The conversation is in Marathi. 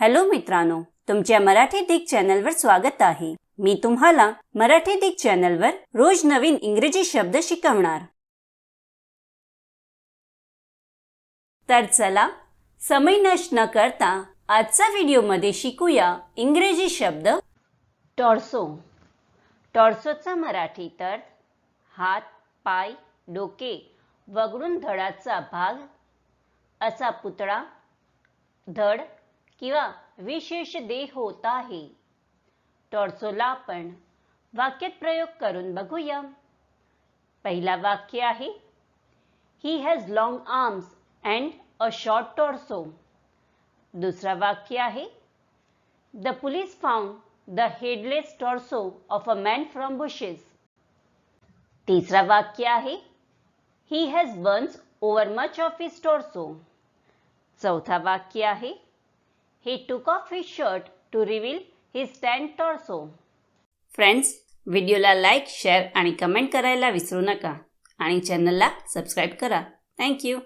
हॅलो मित्रांनो तुमच्या मराठी दिग चॅनलवर स्वागत आहे. मी तुम्हाला मराठी दिग चॅनलवर रोज नवीन इंग्रजी शब्द शिकवणार. तर चला समय नष्ट न करता आजचा व्हिडिओमध्ये शिकूया इंग्रजी शब्द टॉर्सो. टॉर्सोचा मराठी तर हात पाय डोके वगळून धडाचा भाग असा पुतळा धड किंवा विशेष देह होत आहे टॉर्सोला आपण वाक्यात प्रयोग करून बघूया. पहिला वाक्य आहे he has long arms and a short torso दुसरा वाक्य आहे the police found the headless torso of a man from bushes तिसरा वाक्य आहे he has burns over much of his torso चौथा वाक्य आहे He took off his shirt to reveal his stand torso friends व्हिडिओला लाईक शेअर आणि कमेंट करायला विसरू नका. आणि चॅनलला सबस्क्राईब करा. थँक्यू